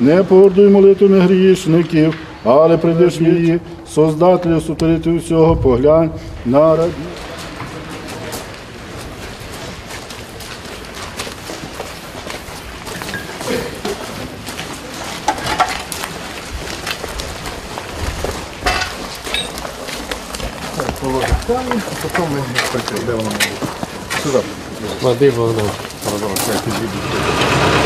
не погордуй молитвами грішників, але прийдеш її, Создателю сотворити всього, поглянь на раді. Води Богдан. Продолжайте видеть.